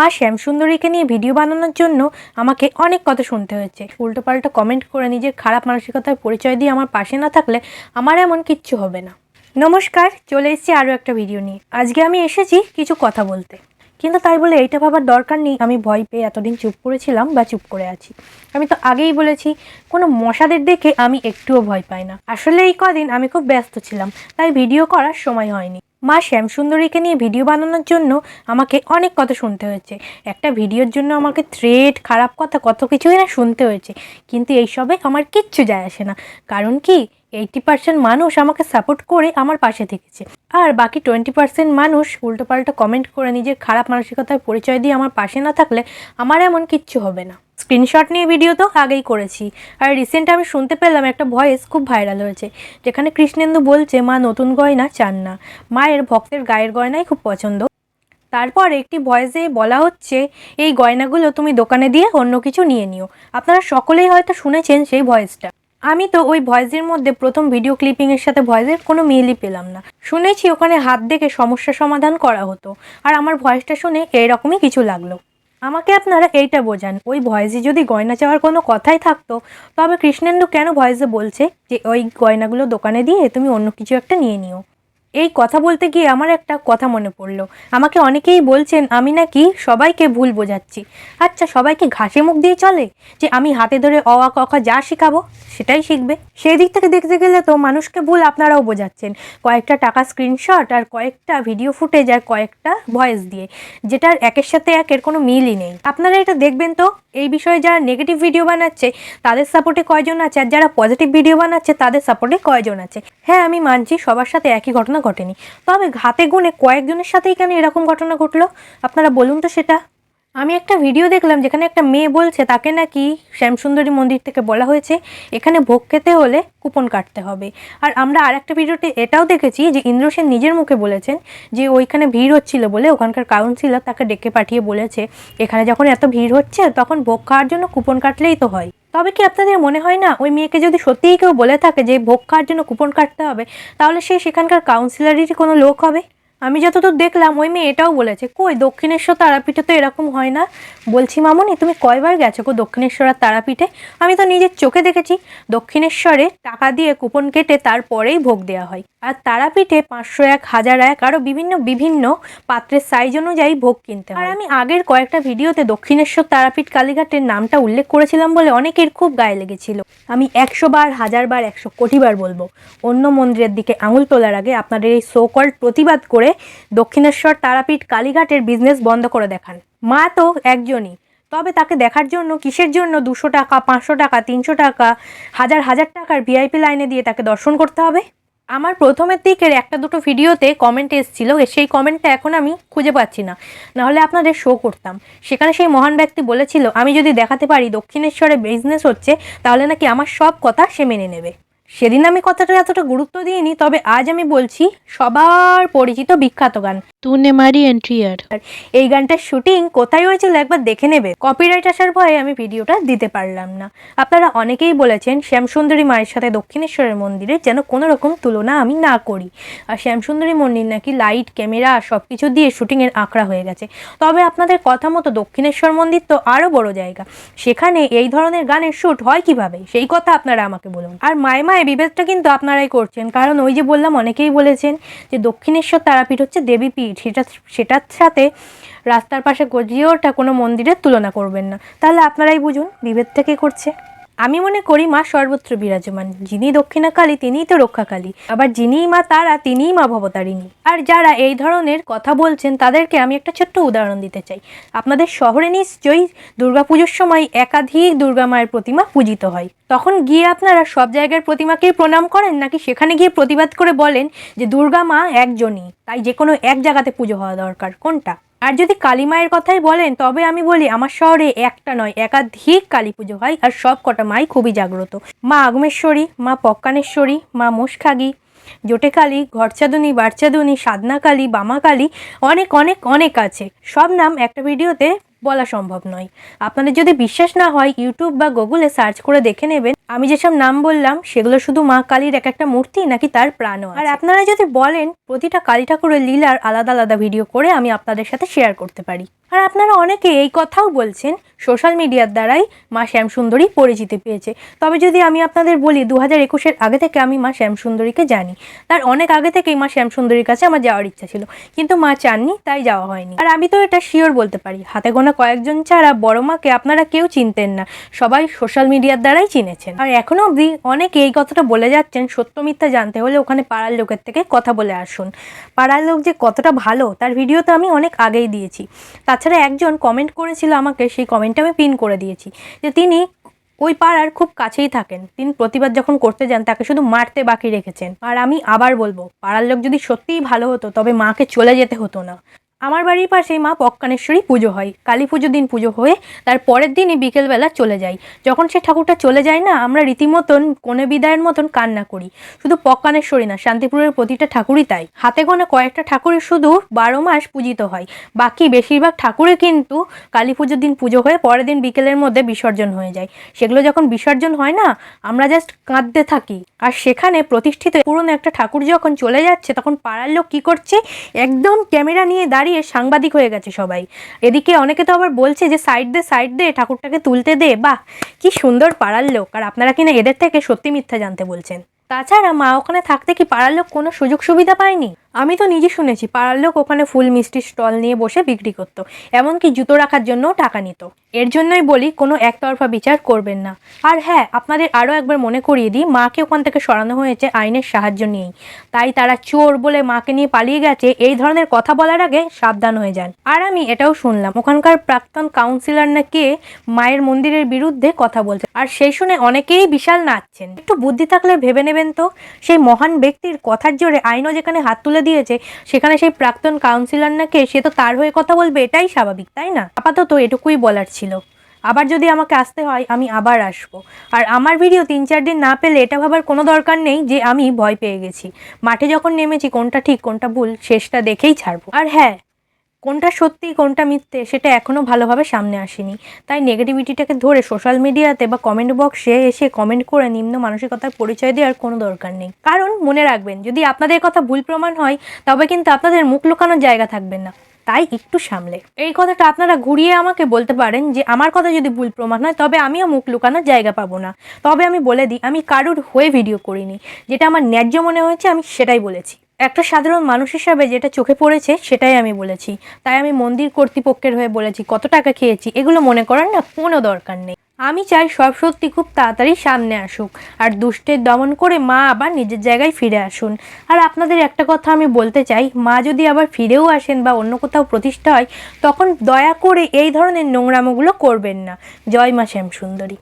মা শ্যামসুন্দরীকে নিয়ে ভিডিও বানানোর জন্য আমাকে অনেক কথা শুনতে হয়েছে। উল্টোপাল্টা কমেন্ট করে নিজের খারাপ মানসিকতার পরিচয় দিয়ে আমার পাশে না থাকলে আমার এমন কিচ্ছু হবে না। নমস্কার, চলে এসেছি আরও একটা ভিডিও নিয়ে। আজকে আমি এসেছি কিছু কথা বলতে। কিন্তু তাই বলে এইটা ভাবার দরকার নেই, আমি ভয় পেয়ে এতদিন চুপ করেছিলাম বা চুপ করে আছি। আমি তো আগেই বলেছি, কোনো মশাদের দেখে আমি একটুও ভয় পাই না। আসলে এই কদিন আমি খুব ব্যস্ত ছিলাম, তাই ভিডিও করার সময় হয়নি। মা শ্যামসুন্দরীকে নিয়ে ভিডিও বানানোর জন্য আমাকে অনেক কথা শুনতে হয়েছে। একটা ভিডিওর জন্য আমাকে থ্রেট খারাপ কথা কত কিছুই না শুনতে হয়েছে। কিন্তু এইসবে আমার কিচ্ছু যায় আসে না। কারণ কি? এইটি পার্সেন্ট মানুষ আমাকে সাপোর্ট করে আমার পাশে থেকেছে। আর বাকি টোয়েন্টি পার্সেন্ট মানুষ উল্টোপাল্টা কমেন্ট করে নিজের খারাপ মানসিকতার পরিচয় দিয়ে আমার পাশে না থাকলে আমার এমন কিচ্ছু হবে না। স্ক্রিনশট নিয়ে ভিডিও তো আগেই করেছি। আর রিসেন্ট আমি শুনতে পেলাম একটা ভয়েস খুব ভাইরাল হয়েছে, যেখানে কৃষ্ণেন্দু বলছে, মা, নতুন গয়না চান না। মায়ের ভক্তের গায়ের গয়নাই খুব পছন্দ। তারপর একটি ভয়েসে বলা হচ্ছে, এই গয়নাগুলো তুমি দোকানে দিয়ে অন্য কিছু নিয়ে নিও। আপনারা সকলেই হয়তো শুনেছেন সেই ভয়েসটা আমি তো ওই ভয়েসের মধ্যে প্রথম ভিডিও ক্লিপিংয়ের সাথে ভয়েসের কোনো মিলই পেলাম না। শুনেছি ওখানে হাত দেখে সমস্যা সমাধান করা হতো। আর আমার ভয়েসটা শুনে এইরকমই কিছু লাগল। আমাকে আপনারা এইটা বোঝান। ওই ভয়েসে যদি গয়না চাওয়ার কোনো কথাই থাকতো, তবে কৃষ্ণেন্দু কেন ভয়েসে বলছে যে, ওই গয়নাগুলো দোকানে দিয়ে তুমি অন্য কিছু একটা নিয়ে নিও? এই কথা বলতে গিয়ে আমার একটা কথা মনে পড়ল। আমাকে অনেকেই বলছেন, আমি নাকি সবাইকে ভুল বোঝাচ্ছি। আচ্ছা সবাইকে ঘাসে মুখ দিয়ে চলে? যে আমি হাতে ধরে অ, আ, ক যা শেখাবো, সেটাই শিখবে? সেই দিক থেকে দেখতে গেলে তো মানুষকে ভুল আপনারাও বোঝাচ্ছেন। কয়েকটা টাকা স্ক্রিনশট আর কয়েকটা ভিডিও ফুটেজ আর কয়েকটা ভয়েস দিয়ে, যেটার একের সাথে একের কোনো মিলই নেই। আপনারা এটা দেখবেন তো? এই বিষয়ে যারা নেগেটিভ ভিডিও বানাচ্ছে, তাদের সাপোর্টে কয়জন আছে? আর যারা পজিটিভ ভিডিও বানাচ্ছে, তাদের সাপোর্টে কয়জন আছে? হ্যাঁ আমি মানছি, সবার সাথে একই ঘটনা ঘটেনি। তবে ঘাতে গুণে কয়েকজনের সাথেই কেন এরকম ঘটনা ঘটলো? আপনারা বলুন তো সেটা। আমি একটা ভিডিও দেখলাম যেখানে একটা মেয়ে বলছে, তাকে নাকি শ্যামসুন্দরী মন্দির থেকে বলা হয়েছে, এখানে ভোগ খেতে হলে কুপন কাটতে হবে। আর আমরা আর একটা ভিডিওতে এটাও দেখেছি যে ইন্দ্র সেন নিজের মুখে বলেছেন যে ওইখানে ভিড় হচ্ছিল বলে ওখানকার কাউন্সিলর তাকে ডেকে পাঠিয়ে বলেছে, এখানে যখন এত ভিড় হচ্ছে, তখন ভোগ খাওয়ার জন্য কুপন কাটলেই তো হয়। তবে কি আপনাদের মনে হয় না ওই মেয়েকে যদি সত্যিই কেউ বলে থাকে যে ভোগ খাওয়ার জন্য কুপন কাটতে হবে, তাহলে সে সেখানকার কাউন্সিলারেরই কোনো লোক হবে? আমি যতদূর দেখলাম, ওই মেয়ে এটাও বলেছে, কই, দক্ষিণেশ্বর তারাপীঠে তো এরকম হয় না? বলছি, মামনি, তুমি কয়বার গেছো গো দক্ষিণেশ্বর আর তারাপীঠে? আমি তো নিজের চোখে দেখেছি, দক্ষিণেশ্বরে টাকা দিয়ে কুপন কেটে তারপরেই ভোগ দেওয়া হয়। আর তারাপীঠে পাঁচশো এক, হাজার এক আরও বিভিন্ন বিভিন্ন পাত্রের সাইজ অনুযায়ী ভোগ কিনতে আর আমি আগের কয়েকটা ভিডিওতে দক্ষিণেশ্বর তারাপীঠ কালীঘাটের নামটা উল্লেখ করেছিলাম বলে অনেকের খুব গায়ে লেগেছিল। আমি একশো বার, হাজার বার, একশো কোটি বার বলব, অন্য মন্দিরের দিকে আঙুল তোলার আগে আপনাদের এই সোকল প্রতিবাদ করে দক্ষিণেশ্বর তারাপীঠ কালীঘাটের বিজনেস বন্ধ করে দেখান। মা তো একজনই। তবে তাকে দেখার জন্য, কিসের জন্য দুশো টাকা, পাঁচশো টাকা, তিনশো টাকা, হাজার হাজার টাকার ভিআইপি লাইনে দিয়ে তাকে দর্শন করতে হবে? আমার প্রথমের দিকের একটা দুটো ভিডিওতে কমেন্ট এসেছিল, সেই কমেন্টটা এখন আমি খুঁজে পাচ্ছি না। নাহলে আপনাদের শো করতাম। সেখানে সেই মহান ব্যক্তি বলেছিল, আমি যদি দেখাতে পারি দক্ষিণেশ্বরে বিজনেস হচ্ছে, তাহলে নাকি আমার সব কথা সে মেনে নেবে। সেদিন আমি কথাটা এতটা গুরুত্ব দিইনি তবে আজ আমি বলছি সবার পরিচিত বিখ্যাত গান। তুনে মারি এন্ট্রিয়ার এই গানটার শুটিং কোথায় হয়েছিল একবার দেখে নেবে। কপিরাইট আসার ভয়ে আমি ভিডিওটা দিতে পারলাম না। আপনারা অনেকেই বলেছেন শ্যামসুন্দরী মায়ের সাথে দক্ষিণেশ্বরের মন্দিরে যেন কোনো রকম তুলনা আমি না করি। আর শ্যামসুন্দরী মন্দির নাকি লাইট ক্যামেরা সব কিছু দিয়ে শুটিংয়ের আঁকড়া হয়ে গেছে। তবে আপনাদের কথা মতো দক্ষিণেশ্বর মন্দির তো আরও বড় জায়গা। সেখানে এই ধরনের গানের শ্যুট হয় কীভাবে? সেই কথা আপনারা আমাকে বলুন। আর মায় মায় বিভেদটা কিন্তু আপনারাই করছেন। কারণ ওই যে বললাম, অনেকেই বলেছেন যে দক্ষিণেশ্বর তারাপীঠ হচ্ছে দেবীপীঠ। সেটা, সেটার সাথে রাস্তার পাশে গজিয়ে ওঠা কোনো মন্দিরের তুলনা করবেন না। তাহলে আপনারাই বুঝুন, বিভেদটা কে করছে? আমি মনে করি মা সর্বত্র বিরাজমান। যিনি দক্ষিণাকালী, তিনিই তো রক্ষাকালী। আবার যিনিই মা তারা, তিনিই মা ভবতারিণী। আর যারা এই ধরনের কথা বলছেন, তাদেরকে আমি একটা ছোট্ট উদাহরণ দিতে চাই। আপনাদের শহরে নিশ্চয়ই দুর্গাপুজোর সময় একাধিক দুর্গা মায়ের প্রতিমা পূজিত হয়। তখন গিয়ে আপনারা সব জায়গার প্রতিমাকেই প্রণাম করেন, নাকি সেখানে গিয়ে প্রতিবাদ করে বলেন যে দুর্গা মা একজনই, তাই যে কোনো এক জায়গাতে পুজো হওয়া দরকার। কোনটা? আর যদি কালী মায়ের কথাই বলেন, তবে আমি বলি, আমার শহরে একটা নয়, একাধিক কালী পুজো হয় আর সব কটা মাই খুবই জাগ্রত। মা আগমেশ্বরী, মা পক্কানেশ্বরী, মা মোষখাগি জোটেকালী সাদনা কালী, বামা কালী, অনেক অনেক অনেক আছে। সব নাম একটা ভিডিওতে বলা সম্ভব নয়। আপনাদের যদি বিশ্বাস না হয় ইউটিউব বা গুগলে সার্চ করে দেখে নেবেন। আমি যেসব নাম বললাম সেগুলো শুধু মা কালীর এক একটা মূর্তি নাকি তার প্রাণও আর আপনারা যদি বলেন প্রতিটা কালী ঠাকুরের লীলার আলাদা আলাদা ভিডিও করে আমি আপনাদের সাথে শেয়ার করতে পারি। আর আপনারা অনেকে এই কথাও বলছেন সোশ্যাল মিডিয়ার দ্বারাই মা শ্যামসুন্দরী পরিচিতি পেয়েছে। তবে যদি আমি আপনাদের বলি দু হাজার একুশের আগে থেকে আমি মা শ্যামসুন্দরীকে জানি। তার অনেক আগে থেকেই মা শ্যামসুন্দরীর কাছে আমার যাওয়ার ইচ্ছা ছিল। কিন্তু মা চাননি, তাই যাওয়া হয়নি। আর আমি তো এটা শিওর বলতে পারি, হাতে গোনা কয়েকজন ছাড়া বড় মাকে আপনারা কেউ চিনতেন না। সবাই সোশ্যাল মিডিয়ার দ্বারাই চিনেছেন। আর এখনও অবধি অনেকে এই কথাটা বলে যাচ্ছেন, সত্য মিথ্যা জানতে হলে ওখানে পাড়ার লোকের থেকে কথা বলে আসুন। পাড়ার লোক যে কতটা ভালো, তার ভিডিও তো আমি অনেক আগেই দিয়েছি। তাছাড়া একজন কমেন্ট করেছিল আমাকে, সেই কমেন্টটা আমি পিন করে দিয়েছি। যে তিনি ওই পাড়ার খুব কাছেই থাকেন। তিনি প্রতিবাদ যখন করতে যান, তাকে শুধু মারতে বাকি রেখেছেন। আর আমি আবার বলব, পাড়ার লোক যদি সত্যিই ভালো হতো, তবে মাকে চলে যেতে হতো না। আমার বাড়ির পাশেই মা পক্কানেশ্বরী পুজো হয়। কালী পুজো দিন পুজো হয়ে তার পরের দিনই বিকেলবেলা চলে যাই। যখন সে ঠাকুরটা চলে যায় না, আমরা রীতিমতন কোনে বিদায়ের মতন কান্না করি। শুধু পক্কানেশ্বরী না, শান্তিপুরের প্রতিটা ঠাকুরই তাই। হাতে গোনা কয়েকটা ঠাকুরই শুধু বারো মাস পূজিত হয়। বাকি বেশিরভাগ ঠাকুরই কিন্তু কালী পুজোর দিন পুজো হয়ে পরের দিন বিকেলের মধ্যে বিসর্জন হয়ে যায়। সেগুলো যখন বিসর্জন হয় না, আমরা জাস্ট কাঁদতে থাকি। আর সেখানে প্রতিষ্ঠিত পুরনো একটা ঠাকুর যখন চলে যাচ্ছে, তখন পাড়ার লোক কী করছে? একদম ক্যামেরা নিয়ে দাঁড়িয়ে সাংবাদিক হয়ে গেছে সবাই। এদিকে অনেকে তো আবার বলছে যে, সাইড দে সাইড দে, ঠাকুরটাকে তুলতে দে। বাহ, কি সুন্দর পাড়ার লোক। আর আপনারা কিনা এদের থেকে সত্যি মিথ্যা জানতে বলছেন। তাছাড়া মা ওখানে থাকতে কি পাড়ার লোক কোনো সুযোগ সুবিধা পায়নি? আমি তো নিজে শুনেছি, পাড়ার লোক ওখানে ফুল মিষ্টির স্টল নিয়ে বসে বিক্রি করতো, এমনকি জুতো রাখার জন্যও টাকা নিত। এর জন্যই বলি, কোনো একতরফা বিচার করবেন না। আর হ্যাঁ আপনাদের আরও একবার মনে করিয়ে দিই, মাকে ওখান থেকে সরানো হয়েছে আইনের সাহায্য নিয়েই। তাই তারা চোর বলে মাকে নিয়ে পালিয়ে গেছে, এই ধরনের কথা বলার আগে সাবধান হয়ে যান। আর আমি এটাও শুনলাম, ওখানকার প্রাক্তন কাউন্সিলর না কে, মায়ের মন্দিরের বিরুদ্ধে কথা বলছে। আর সেই শুনে অনেকেই বিশাল নাচছেন। একটু বুদ্ধি থাকলে ভেবে নেবেন তো, সেই মহান ব্যক্তির কথার জোরে আইনও যেখানে হাত তুলে দিয়েছে, সেখানে সেই প্রাক্তন কাউন্সিলর নাকি, সে তো তার হয়ে কথা বলবে, এটাই স্বাভাবিক, তাই না? আপাতত এটুকুই বলার ছিল। আবার যদি আমাকে আসতে হয়, আমি আবার আসব। আর আমার ভিডিও তিন চার দিন না পেলে এটা ভাবার কোনো দরকার নেই যে আমি ভয় পেয়ে গেছি। মাঠে যখন নেমেছি, কোনটা ঠিক, কোনটা ভুল, শেষটা দেখেই ছাড়বো। আর হ্যাঁ কোনটা সত্যি, কোনটা মিথ্যে, সেটা এখনও ভালোভাবে সামনে আসেনি। তাই নেগেটিভিটিটাকে ধরে সোশ্যাল মিডিয়াতে বা কমেন্ট বক্সে এসে কমেন্ট করে নিম্ন মানসিকতার পরিচয় দেওয়ার কোনো দরকার নেই। কারণ মনে রাখবেন, যদি আপনাদের কথা ভুল প্রমাণ হয়, তবে কিন্তু আপনাদের মুখ লুকানোর জায়গা থাকবে না। তাই একটু সামলে। এই কথাটা আপনারা ঘুরিয়ে আমাকে বলতে পারেন যে, আমার কথা যদি ভুল প্রমাণ হয়, তবে আমিও মুখ লুকানোর জায়গা পাবো না। তবে আমি বলে দিই, আমি কারুর হয়ে ভিডিও করিনি। যেটা আমার ন্যায্য মনে হয়েছে, আমি সেটাই বলেছি। একটা সাধারণ মানুষ হিসাবে যেটা চোখে পড়েছে সেটাই আমি বলেছি। তাই আমি মন্দির কর্তৃপক্ষের হয়ে বলেছি, কত টাকা খেয়েছি? এগুলো মনে করার না কোনো দরকার নেই। আমি চাই সব সত্যি খুব তাড়াতাড়ি সামনে আসুক আর দুষ্টের দমন করে মা আবার নিজের জায়গায় ফিরে আসুন। আর আপনাদের একটা কথা আমি বলতে চাই, মা যদি আবার ফিরেও আসেন বা অন্য কোথাও প্রতিষ্ঠা হয়, তখন দয়া করে এই ধরনের নোংরামোগুলো করবেন না। জয় মা শ্যামসুন্দরী।